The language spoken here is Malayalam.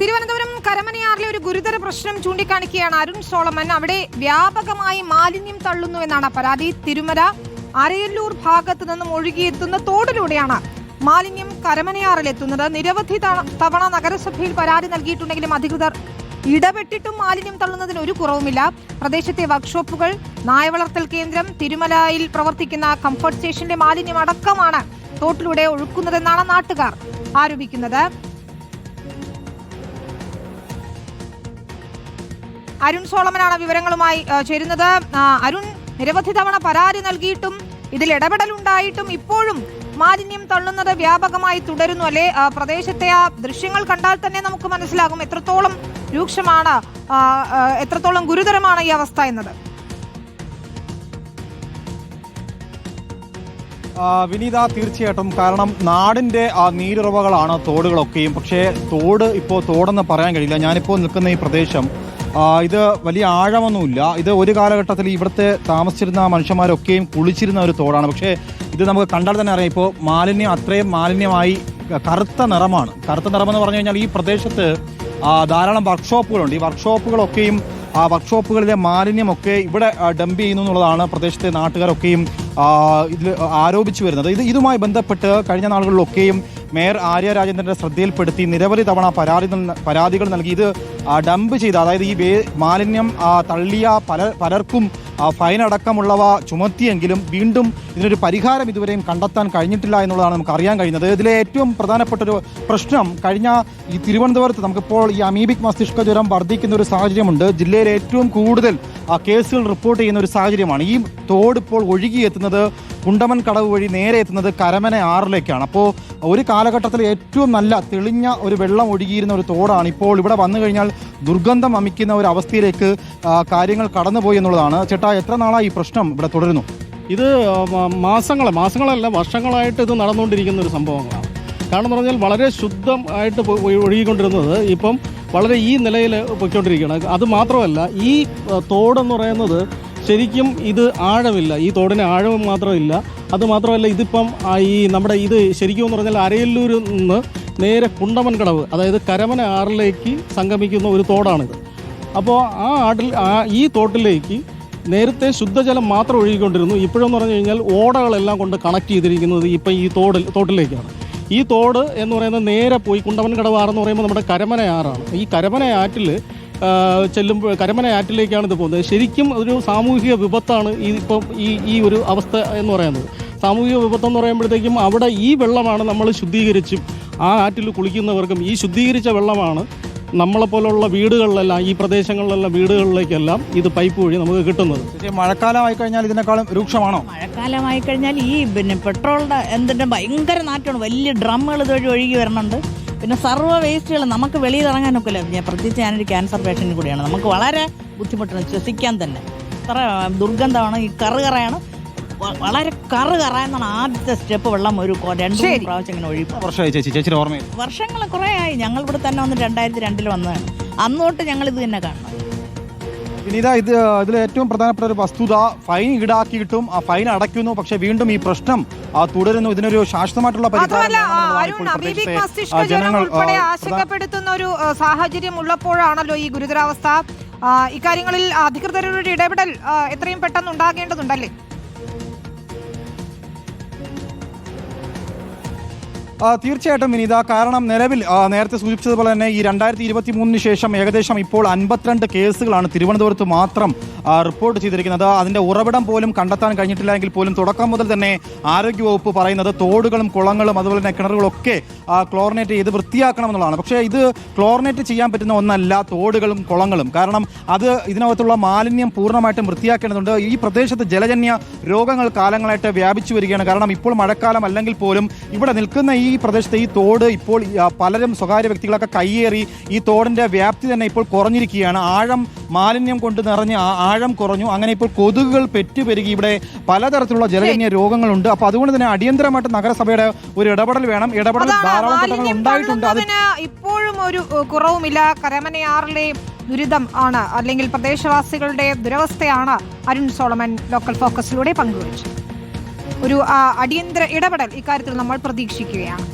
തിരുവനന്തപുരം കരമനയാറിലെ ഒരു ഗുരുതര പ്രശ്നം ചൂണ്ടിക്കാണിക്കുകയാണ് അരുൺ സോളമൻ. അവിടെ വ്യാപകമായി മാലിന്യം തള്ളുന്നു എന്നാണ് പരാതി. തിരുമല അരയല്ലൂർ ഭാഗത്തു നിന്നും ഒഴുകിയെത്തുന്ന തോടിലൂടെയാണ് മാലിന്യം കരമനയാറിലെത്തുന്നത് നിരവധി തവണ നഗരസഭയിൽ പരാതി നൽകിയിട്ടുണ്ടെങ്കിലും അധികൃതർ ഇടപെട്ടിട്ടും മാലിന്യം തള്ളുന്നതിന് ഒരു കുറവുമില്ല. പ്രദേശത്തെ വർക്ക്ഷോപ്പുകൾ നായവളർത്തൽ കേന്ദ്രം തിരുമലയിൽ പ്രവർത്തിക്കുന്ന കംഫർട്ട് സ്റ്റേഷന്റെ മാലിന്യം അടക്കമാണ് തോട്ടിലൂടെ ഒഴുക്കുന്നതെന്നാണ് നാട്ടുകാർ ആരോപിക്കുന്നത്. അരുൺ സോളമനാണ് വിവരങ്ങളുമായി ചേരുന്നത്. അരുൺ നിരവധി തവണ പരാതി നൽകിയിട്ടും ഇതിൽ ഇടപെടലുണ്ടായിട്ടും ഇപ്പോഴും മാലിന്യം തള്ളുന്നത് വ്യാപകമായി തുടരുന്നു അല്ലെ? പ്രദേശത്തെ ആ ദൃശ്യങ്ങൾ കണ്ടാൽ തന്നെ നമുക്ക് മനസ്സിലാകും എത്രത്തോളം രൂക്ഷമാണ് എത്രത്തോളം ഗുരുതരമാണ് ഈ അവസ്ഥ എന്നത്. വിനീത തീർച്ചയായിട്ടും കാരണം നാടിന്റെ ആ നീരുറവകളാണ് തോടുകളൊക്കെയും. പക്ഷേ തോട് ഇപ്പോൾ തോടെന്ന് പറയാൻ കഴിയില്ല. ഞാനിപ്പോൾ നിൽക്കുന്ന ഈ പ്രദേശം ഇത് വലിയ ആഴമൊന്നുമില്ല. ഇത് ഒരു കാലഘട്ടത്തിൽ ഇവിടുത്തെ താമസിച്ചിരുന്ന മനുഷ്യന്മാരൊക്കെയും കുളിച്ചിരുന്ന ഒരു തോടാണ്. പക്ഷേ ഇത് നമുക്ക് കണ്ടാൽ തന്നെ അറിയാം. ഇപ്പോൾ മാലിന്യം അത്രയും മാലിന്യമായി കറുത്ത നിറമാണ്. കറുത്ത നിറം എന്ന് പറഞ്ഞു കഴിഞ്ഞാൽ ഈ പ്രദേശത്ത് ധാരാളം വർക്ക്ഷോപ്പുകളുണ്ട്. ഈ വർക്ക്ഷോപ്പുകളൊക്കെയും ആ വർക്ക്ഷോപ്പുകളിലെ മാലിന്യമൊക്കെ ഇവിടെ ഡംപ് ചെയ്യുന്നു എന്നുള്ളതാണ് പ്രദേശത്തെ നാട്ടുകാരൊക്കെയും ഇതിൽ ആരോപിച്ചു വരുന്നത്. ഇത് ഇതുമായി ബന്ധപ്പെട്ട് കഴിഞ്ഞ നാളുകളിലൊക്കെയും മേയർ ആര്യ രാജേന്ദ്രന്റെ ശ്രദ്ധയിൽപ്പെടുത്തി നിരവധി തവണ പരാതി പരാതികൾ നൽകി. ഇത് ഡംപ് ചെയ്ത അതായത് ഈ മാലിന്യം തള്ളിയ പല പലർക്കും ഫൈൻ അടക്കമുള്ളവ ചുമത്തിയെങ്കിലും വീണ്ടും ഇതിനൊരു പരിഹാരം ഇതുവരെയും കണ്ടെത്താൻ കഴിഞ്ഞിട്ടില്ല എന്നുള്ളതാണ് നമുക്ക് അറിയാൻ കഴിയുന്നത്. ഇതിലെ ഏറ്റവും പ്രധാനപ്പെട്ട ഒരു പ്രശ്നം കഴിഞ്ഞ ഈ തിരുവനന്തപുരത്ത് നമുക്കിപ്പോൾ ഈ അമീബിക് മസ്തിഷ്ക ജ്വരം വർദ്ധിക്കുന്ന ഒരു സാഹചര്യമുണ്ട്. ജില്ലയിൽ ഏറ്റവും കൂടുതൽ കേസുകൾ റിപ്പോർട്ട് ചെയ്യുന്ന ഒരു സാഹചര്യമാണ്. ഈ തോട് ഇപ്പോൾ ഒഴുകിയെത്തുന്നത് കുണ്ടമൻ കടവ് വഴി നേരെ എത്തുന്നത് കരമന ആറിലേക്കാണ്. അപ്പോൾ ഒരു കാലഘട്ടത്തിൽ ഏറ്റവും നല്ല തെളിഞ്ഞ ഒരു വെള്ളം ഒഴുകിയിരുന്ന ഒരു തോടാണ് ഇപ്പോൾ ഇവിടെ വന്നു കഴിഞ്ഞാൽ ദുർഗന്ധം അമിക്കുന്ന ഒരു അവസ്ഥയിലേക്ക് കാര്യങ്ങൾ കടന്നുപോയി എന്നുള്ളതാണ്. ചേട്ടാ എത്ര നാളായി ഈ പ്രശ്നം ഇവിടെ തുടരുന്നു? ഇത് മാസങ്ങളെ മാസങ്ങളല്ല വർഷങ്ങളായിട്ട് ഇത് നടന്നുകൊണ്ടിരിക്കുന്ന ഒരു സംഭവങ്ങളാണ്. കാരണം പറഞ്ഞാൽ വളരെ ശുദ്ധം ആയിട്ട് ഒഴുകിക്കൊണ്ടിരുന്നത് ഇപ്പം വളരെ ഈ നിലയിൽ പൊയ്ക്കൊണ്ടിരിക്കുകയാണ്. അത് മാത്രമല്ല ഈ തോടെന്ന് പറയുന്നത് ശരിക്കും ഇത് ആഴമില്ല. ഈ തോടിന് ആഴം മാത്രമില്ല. അത് മാത്രമല്ല ഇതിപ്പം ഈ നമ്മുടെ ഇത് ശരിക്കും എന്ന് പറഞ്ഞാൽ അരയല്ലൂരിൽ നിന്ന് നേരെ കുണ്ടമൻ കടവ് അതായത് കരമന ആറിലേക്ക് സംഗമിക്കുന്ന ഒരു തോടാണിത്. അപ്പോൾ ആ ആടിൽ ആ ഈ തോട്ടിലേക്ക് നേരത്തെ ശുദ്ധജലം മാത്രം ഒഴുകിക്കൊണ്ടിരുന്നു. ഇപ്പോഴെന്ന് പറഞ്ഞു കഴിഞ്ഞാൽ ഓടകളെല്ലാം കൊണ്ട് കണക്ട് ചെയ്തിരിക്കുന്നത് ഇപ്പം ഈ തോടിൽ തോട്ടിലേക്കാണ്. ഈ തോട് എന്ന് പറയുന്നത് നേരെ പോയി കുണ്ടവൻ കടവാറെന്ന് പറയുമ്പോൾ നമ്മുടെ കരമന ആറാണ്. ഈ കരമന ആറ്റിൽ ചെല്ലുമ്പോൾ കരമനയാറ്റിലേക്കാണ് ഇത് പോകുന്നത്. ശരിക്കും ഒരു സാമൂഹിക വിപത്താണ് ഈ ഇപ്പം ഈ ഈ ഒരു അവസ്ഥ എന്ന് പറയുന്നത്. സാമൂഹിക വിപത്തെന്ന് പറയുമ്പോഴത്തേക്കും അവിടെ ഈ വെള്ളമാണ് നമ്മൾ ശുദ്ധീകരിച്ചും ആ ആറ്റിൽ കുളിക്കുന്നവർക്കും ഈ ശുദ്ധീകരിച്ച വെള്ളമാണ് നമ്മളെപ്പോലുള്ള വീടുകളിലെല്ലാം ഈ പ്രദേശങ്ങളിലെല്ലാം വീടുകളിലേക്കെല്ലാം ഇത് പൈപ്പ് വഴി നമുക്ക് കിട്ടുന്നത്. മഴക്കാലമായി കഴിഞ്ഞാൽ ഇതിനേക്കാളും രൂക്ഷമാണോ? മഴക്കാലമായി കഴിഞ്ഞാൽ ഈ പിന്നെ പെട്രോളിന്റെ എന്തിന്റെ ഭയങ്കര നാറ്റമാണ്. വലിയ ഡ്രമ്മുകൾ ഇതുവഴി ഒഴുകി വരുന്നുണ്ട് പിന്നെ സർവ വേസ്റ്റുകൾ നമുക്ക് വെളിയിൽ ഇറങ്ങാനൊക്കില്ല. ഞാൻ പ്രത്യേകിച്ച് ഞാനൊരു ക്യാൻസർ പേഷ്യന്റ് കൂടിയാണ്. നമുക്ക് വളരെ ബുദ്ധിമുട്ടാണ് ശ്വസിക്കാൻ തന്നെ. അത്ര ദുർഗന്ധമാണ്. ഈ കറ് കറയാണ് വ- വളരെ കറ് കറ എന്നാണ് ആദ്യത്തെ സ്റ്റെപ്പ് വെള്ളം ഒരു കൊ- രണ്ട് മൂന്ന് ശരി. പ്രാവശ്യം ഇങ്ങനെ ഒഴിക്കും വർഷമായി ചേച്ചി ചേച്ചിയുടെ ഓർമ്മയിൽ. വർഷങ്ങൾ കുറേ ആയി ഞങ്ങൾ ഇവിടെ തന്നെ വന്ന് രണ്ടായിരത്തി രണ്ടിൽ വന്നതാണ് അന്നോട്ട് തൊട്ട് ഞങ്ങൾ ഇത് തന്നെ കാണണം. വിനീത ഇത് ഇതിൽ ഏറ്റവും പ്രധാനപ്പെട്ട ഒരു വസ്തുത ഫൈൻ ഈടാക്കിയിട്ടും ആ ഫൈൻ അടയ്ക്കുന്നു. പക്ഷെ വീണ്ടും ഈ പ്രശ്നം ആ, തുടരുന്നു. ഇതിനൊരു ശാശ്വതമായിട്ടുള്ള പരിഹാരം മാത്രമല്ല ആ, വേണമെന്നുള്ളതാണ് അരുൺ അബീബിക് പ്രദേശത്തെ, മസ്തിഷ്ക ആ, ജ്വരം ആ, ഉൾപ്പെടെ പ്രധാന- ആശങ്കപ്പെടുത്തുന്ന ഒരു ആ, സാഹചര്യം ഉള്ളപ്പോഴാണല്ലോ ഈ ഗുരുതരാവസ്ഥ. ആ, ഇക്കാര്യങ്ങളിൽ അധികൃതരുടെ ഒരു ഇടപെടൽ ആ, എത്രയും പെട്ടെന്ന് ഉണ്ടാകേണ്ടതുണ്ടല്ലേ തീർച്ചയായിട്ടും വിനീത. കാരണം നിലവിൽ നേരത്തെ സൂചിപ്പിച്ചതുപോലെ തന്നെ ഈ രണ്ടായിരത്തി ഇരുപത്തി മൂന്നിന് ശേഷം ഏകദേശം ഇപ്പോൾ അൻപത്തിരണ്ട് കേസുകളാണ് തിരുവനന്തപുരത്ത് മാത്രം റിപ്പോർട്ട് ചെയ്തിരിക്കുന്നത്. അതിന്റെ ഉറവിടം പോലും കണ്ടെത്താൻ കഴിഞ്ഞിട്ടില്ല എങ്കിൽ പോലും തുടക്കം മുതൽ തന്നെ ആരോഗ്യവകുപ്പ് പറയുന്നത് തോടുകളും കുളങ്ങളും അതുപോലെ തന്നെ കിണറുകളൊക്കെ ക്ലോറിനേറ്റ് ചെയ്ത് വൃത്തിയാക്കണം എന്നുള്ളതാണ് പക്ഷേ ഇത് ക്ലോറിനേറ്റ് ചെയ്യാൻ പറ്റുന്ന ഒന്നല്ല തോടുകളും കുളങ്ങളും. കാരണം അത് ഇതിനകത്തുള്ള മാലിന്യം പൂർണമായിട്ടും വൃത്തിയാക്കേണ്ടതുണ്ട്. ഈ പ്രദേശത്ത് ജലജന്യ രോഗങ്ങൾ കാലങ്ങളായിട്ട് വ്യാപിച്ചു വരികയാണ്. കാരണം ഇപ്പോൾ മഴക്കാലം അല്ലെങ്കിൽ പോലും ഇവിടെ നിൽക്കുന്ന ഈ പ്രദേശത്തെ ഈ തോട് ഇപ്പോൾ പലരും സ്വകാര്യ വ്യക്തികളൊക്കെ കയ്യേറി ഈ തോടിന്റെ വ്യാപ്തി തന്നെ ഇപ്പോൾ കുറഞ്ഞിരിക്കുകയാണ്. ആഴം മാലിന്യം കൊണ്ട് നിറഞ്ഞ് ആഴം കുറഞ്ഞു. അങ്ങനെ ഇപ്പോൾ കൊതുകുകൾ പെറ്റുപെരുകി. ഇവിടെ പലതരത്തിലുള്ള ജലജന്യ രോഗങ്ങളുണ്ട്. അപ്പോൾ അതുകൊണ്ട് തന്നെ അടിയന്തരമായിട്ട് നഗരസഭയുടെ ഒരു ഇടപെടൽ വേണം. ഇടപെടൽ ധാരാളം ഘട്ടങ്ങൾ ഉണ്ടായിട്ടുണ്ട്. അത് ഇപ്പോഴും ഒരു കുറവുമില്ല. കരമനയാറിലെ ദുരിതം ആണ്. അല്ലെങ്കിൽ പ്രദേശവാസികളുടെ ദുരവസ്ഥയാണ് അരുൺ സോളമൻ ലോക്കൽ ഫോക്കസിലൂടെ പങ്കുവച്ചത്. ഒരു അടിയന്തര ഇടപെടൽ ഇക്കാര്യത്തിൽ നമ്മൾ പ്രതീക്ഷിക്കുകയാണ്.